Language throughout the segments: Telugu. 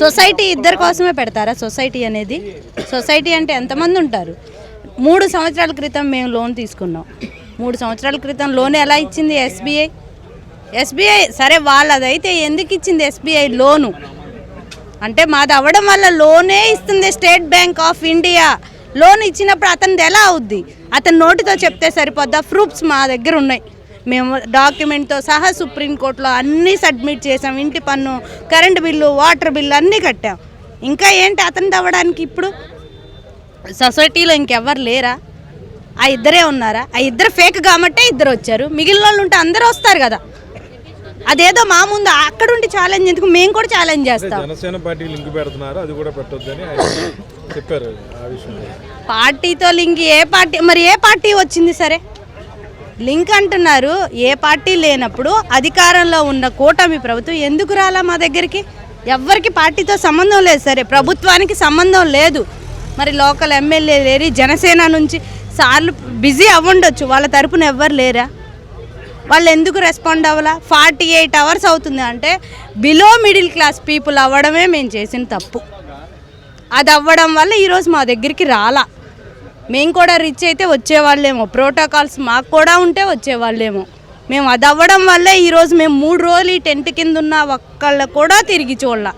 సొసైటీ ఇద్దరి కోసమే పెడతారా సొసైటీ అనేది? సొసైటీ అంటే ఎంతమంది ఉంటారు? మూడు సంవత్సరాల క్రితం మేము లోన్ తీసుకున్నాం. మూడు సంవత్సరాల క్రితం లోన్ ఎలా ఇచ్చింది ఎస్బీఐ? ఎస్బీఐ సరే వాళ్ళదైతే ఎందుకు ఇచ్చింది ఎస్బీఐ లోను? అంటే మాది అవ్వడం వల్ల లోనే ఇస్తుంది State Bank of India. Loan ఇచ్చినప్పుడు అతనిది ఎలా అవుద్ది? అతని నోటితో చెప్తే సరిపోద్దా? ప్రూఫ్స్ మా దగ్గర ఉన్నాయి. మేము డాక్యుమెంట్తో సహా సుప్రీంకోర్టులో అన్నీ సబ్మిట్ చేసాం ఇంటి పన్ను కరెంటు బిల్లు వాటర్ బిల్లు అన్నీ కట్టాం. ఇంకా ఏంటి అతనిది అవ్వడానికి ఇప్పుడు? సొసైటీలో ఇంకెవ్వరు లేరా? ఆ ఇద్దరే ఉన్నారా? ఆ ఇద్దరు ఫేక్ కాబట్టే ఇద్దరు వచ్చారు. మిగిలిన వాళ్ళు ఉంటే అందరూ వస్తారు కదా. అదేదో మా ముందు అక్కడ ఉండి ఛాలెంజ్ ఎందుకు? మేము కూడా ఛాలెంజ్ చేస్తాం. జనసేన పార్టీ లింక్ పెడుతున్నారు. అది కూడా పెట్టొద్దని ఆయన చెప్పారు ఆ విషయంలో. పార్టీతో లింక్ ఏ పార్టీ? మరి ఏ పార్టీ వచ్చింది సరే? లింక్ అంటున్నారు. ఏ పార్టీ లేనప్పుడు అధికారంలో ఉన్న కూటమి ప్రభుత్వం ఎందుకు రాలా మా దగ్గరికి? ఎవ్వరికి పార్టీతో సంబంధం లేదు సరే ప్రభుత్వానికి సంబంధం లేదు. మరి లోకల్ ఎమ్మెల్యే లేరి జనసేన నుంచి సార్లు బిజీ అవ్వండొచ్చు. వాళ్ళ తరపున ఎవ్వరు లేరా? వాళ్ళు ఎందుకు రెస్పాండ్ అవ్వాలా? ఫార్టీ ఎయిట్ అవర్స్ అవుతుంది అంటే బిలో మిడిల్ క్లాస్ పీపుల్ అవ్వడమే మేము చేసిన తప్పు. అది అవ్వడం వల్ల ఈరోజు మా దగ్గరికి రాలా. మేము కూడా రిచ్ అయితే వచ్చేవాళ్ళేమో. ప్రోటోకాల్స్ మాకు కూడా ఉంటే వచ్చేవాళ్ళేమో. మేము అది అవ్వడం వల్లే ఈరోజు మేము మూడు రోజులు ఈ టెంట్ కింద ఉన్న ఒక్కళ్ళ కూడా తిరిగి చూడాల.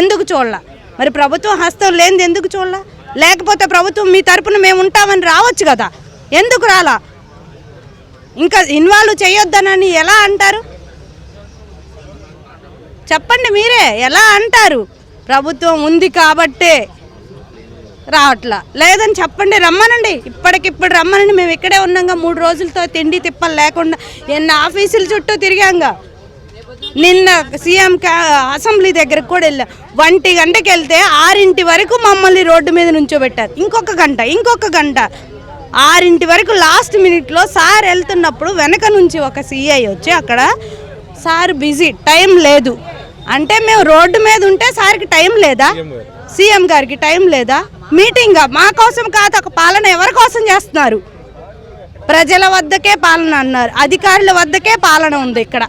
ఎందుకు చూడాల? మరి ప్రభుత్వం హస్తం లేనిది ఎందుకు చూడాల? లేకపోతే ప్రభుత్వం మీ తరపున మేము ఉంటామని రావచ్చు కదా. ఎందుకు రాలా? ఇంకా ఇన్వాల్వ్ చేయొద్దనని ఎలా అంటారు? చెప్పండి మీరే ఎలా అంటారు? ప్రభుత్వం ఉంది కాబట్టే రావట్లా. లేదని చెప్పండి రమ్మనండి. ఇప్పటికిప్పుడు రమ్మనండి. మేము ఇక్కడే ఉన్నాంగా. మూడు రోజులతో తిండి తిప్పలు లేకుండా ఎన్ని ఆఫీసుల చుట్టూ తిరిగాంగా. నిన్న సీఎం అసెంబ్లీ దగ్గరకు కూడా వెళ్ళాం. ఒంటి గంటకి వెళ్తే ఆరింటి వరకు మమ్మల్ని రోడ్డు మీద నుంచోబెట్టారు. ఇంకొక గంట ఇంకొక గంట. ఆరింటి వరకు లాస్ట్ మినిట్లో సార్ వెళ్తున్నప్పుడు వెనక నుంచి ఒక సీఐ వచ్చి అక్కడ సార్ బిజీ టైం లేదు. అంటే మేము రోడ్డు మీద ఉంటే సార్కి టైం లేదా. సీఎం గారికి టైం లేదా? మీటింగ్? మా కోసం కాదు ఒక పాలన ఎవరి కోసం చేస్తున్నారు? ప్రజల వద్దకే పాలన అన్నారు. అధికారుల వద్దకే పాలన ఉంది ఇక్కడ.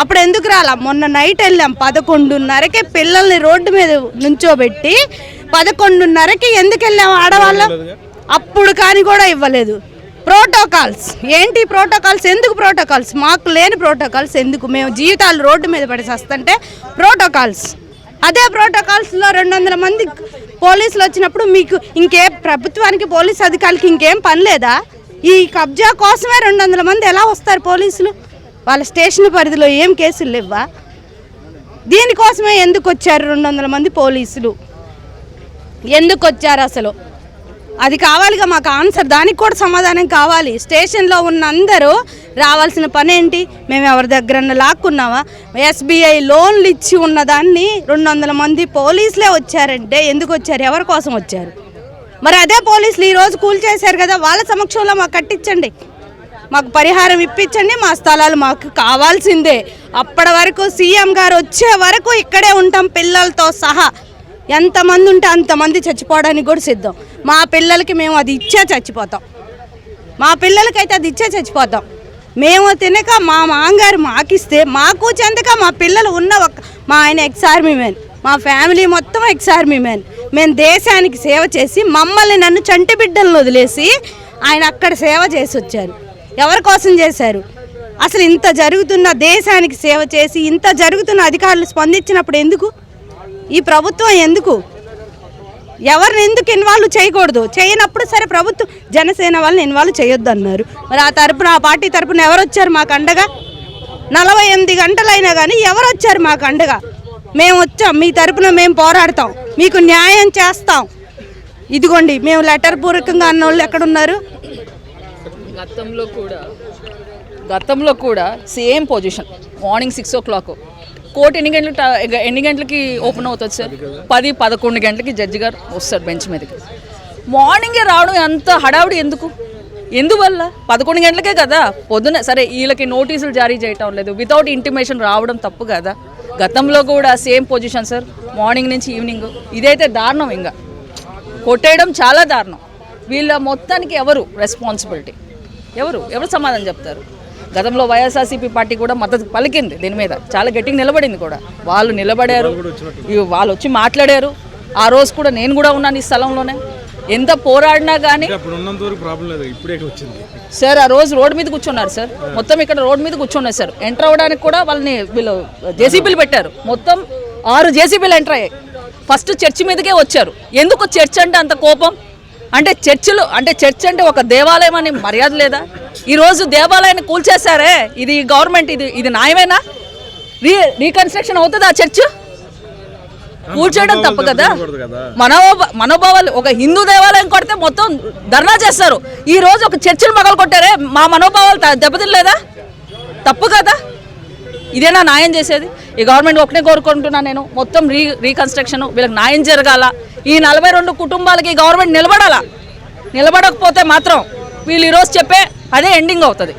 అప్పుడు ఎందుకు రాలా? మొన్న నైట్ వెళ్ళాం పదకొండున్నరకి పిల్లల్ని రోడ్డు మీద నుంచోబెట్టి పదకొండున్నరకి ఎందుకు వెళ్ళాం ఆడవాళ్ళం? అప్పుడు కానీ కూడా ఇవ్వలేదు. ప్రోటోకాల్స్. ఏంటి ప్రోటోకాల్స్? ఎందుకు ప్రోటోకాల్స్? మాకు లేని ప్రోటోకాల్స్ ఎందుకు? మేము జీవితాలు రోడ్డు మీద పడేసి వస్తుంటే ప్రోటోకాల్స్. అదే ప్రోటోకాల్స్లో రెండు వందల మంది పోలీసులు వచ్చినప్పుడు మీకు ఇంకే ప్రభుత్వానికి పోలీస్ అధికారులకి ఇంకేం పని లేదా? ఈ కబ్జా కోసమే రెండు వందల మంది ఎలా వస్తారు పోలీసులు? వాళ్ళ స్టేషన్ పరిధిలో ఏం కేసులు లేవా దీనికోసమే ఎందుకు వచ్చారు రెండు వందల మంది పోలీసులు? ఎందుకు వచ్చారు అసలు? అది కావాలిగా మాకు ఆన్సర్. దానికి కూడా సమాధానం కావాలి. స్టేషన్లో ఉన్న అందరూ రావాల్సిన పని ఏంటి? మేము ఎవరి దగ్గర లాక్కున్నావా? ఎస్బీఐ లోన్లు ఇచ్చి ఉన్న దాన్ని రెండు వందల మంది పోలీసులే వచ్చారంటే ఎందుకు వచ్చారు? ఎవరి కోసం వచ్చారు? మరి అదే పోలీసులు ఈరోజు కూల్ చేశారు కదా వాళ్ళ సమక్షంలో మాకు కట్టించండి. మాకు పరిహారం ఇప్పించండి మా స్థలాలు మాకు కావాల్సిందే. అప్పటి వరకు సీఎం గారు వచ్చే వరకు ఇక్కడే ఉంటాం పిల్లలతో సహా. ఎంతమంది ఉంటే అంతమంది చచ్చిపోవడానికి కూడా సిద్ధం. మా పిల్లలకి మేము అది ఇచ్చే చచ్చిపోతాం. మా పిల్లలకైతే అది ఇచ్చే చచ్చిపోతాం. మేము తినక మా మాంగారు మాకిస్తే మాకు చెందక మా పిల్లలు ఉన్న ఒక మా ఆయన ఎక్స్ ఆర్మీ మ్యాన్ మా ఫ్యామిలీ మొత్తం ఎక్స్ ఆర్మీ మ్యాన్ మేము దేశానికి సేవ చేసి మమ్మల్ని నన్ను చంటి బిడ్డలను వదిలేసి ఆయన అక్కడ సేవ చేసి వచ్చారు ఎవరి కోసం చేశారు? అసలు ఇంత జరుగుతున్న దేశానికి సేవ చేసి ఇంత జరుగుతున్న అధికారులు స్పందించినప్పుడు ఎందుకు? ఈ ప్రభుత్వం ఎందుకు? ఎవరిని ఎందుకు ఇన్వాల్వ్ చేయకూడదు? చేయనప్పుడు సరే ప్రభుత్వం జనసేన వాళ్ళని ఇన్వాల్వ్ చేయొద్దు అన్నారు మరి ఆ తరపున ఆ పార్టీ తరపున ఎవరు వచ్చారు మాకు అండగా? నలభై ఎనిమిది గంటలైనా కానీ ఎవరు వచ్చారు మాకు అండగా? మేము వచ్చాం మీ తరపున మేము పోరాడతాం మీకు న్యాయం చేస్తాం. ఇదిగోండి మేము లెటర్ పూర్వకంగా అన్న వాళ్ళు ఎక్కడున్నారు? గతంలో కూడా గతంలో కూడా same position morning six o'clock. Court ఎన్ని గంటలకు ఎన్ని గంటలకి ఓపెన్ అవుతుంది సార్? పది పదకొండు గంటలకి జడ్జి గారు వస్తారు బెంచ్ మీదకి. మార్నింగే రావడం అంత హడావుడి ఎందుకు? ఎందువల్ల? పదకొండు గంటలకే కదా? పొద్దున సరే వీళ్ళకి నోటీసులు జారీ చేయటం లేదు. వితౌట్ ఇంటిమేషన్ రావడం తప్పు కదా? గతంలో కూడా సేమ్ పొజిషన్ సార్. మార్నింగ్ నుంచి ఈవినింగ్ ఇదైతే దారుణం ఇంకా. కొట్టేయడం చాలా దారుణం. వీళ్ళ మొత్తానికి ఎవరు రెస్పాన్సిబిలిటీ ఎవరు? ఎవరు సమాధానం చెప్తారు? గతంలో వైఎస్ఆర్సీపీ పార్టీ కూడా మద్దతు పలికింది దీని మీద. చాలా గట్టిగా నిలబడింది కూడా. వాళ్ళు నిలబడారు. వాళ్ళు వచ్చి మాట్లాడారు. ఆ రోజు కూడా నేను కూడా ఉన్నాను ఈ స్థలంలోనే. ఎంత పోరాడినా కానీ సార్ ఆ రోజు రోడ్ మీద కూర్చున్నారు సార్. మొత్తం ఇక్కడ రోడ్ మీద కూర్చున్నారు సార్. ఎంటర్ అవ్వడానికి కూడా వాళ్ళని వీళ్ళు జేసీబీలు పెట్టారు. మొత్తం ఆరు జేసీబీలు ఎంటర్ అయ్యాయి. ఫస్ట్ చర్చి మీదకే వచ్చారు. ఎందుకు చర్చ్ అంటే అంత కోపం? అంటే చర్చిలు అంటే చర్చ్ అంటే ఒక దేవాలయం అని మర్యాద లేదా? ఈరోజు దేవాలయాన్ని కూల్చేశారే? ఇది గవర్నమెంట్ ఇది ఇది న్యాయమేనా? రీ రీకన్స్ట్రక్షన్ అవుతుంది ఆ చర్చ్? కూల్చేయడం తప్పు కదా? మనోభ మనోభావాలు ఒక హిందూ దేవాలయం కొడితే మొత్తం ధర్నా చేస్తారు. ఈ రోజు ఒక చర్చిలు మగలు కొట్టారే? మా మనోభావాలు దెబ్బతినలేదా? తప్పు కదా? ఇదేనా న్యాయం చేసేది? ఈ గవర్నమెంట్ ఒకటే కోరుకుంటున్నా నేను. మొత్తం రీ రీకన్స్ట్రక్షన్ వీళ్ళకి న్యాయం జరగాల. ఈ నలభై రెండు కుటుంబాలకి గవర్నమెంట్ నిలబడాలా. నిలబడకపోతే మాత్రం వీళ్ళు ఈరోజు చెప్పే అదే ఎండింగ్ అవుతుంది.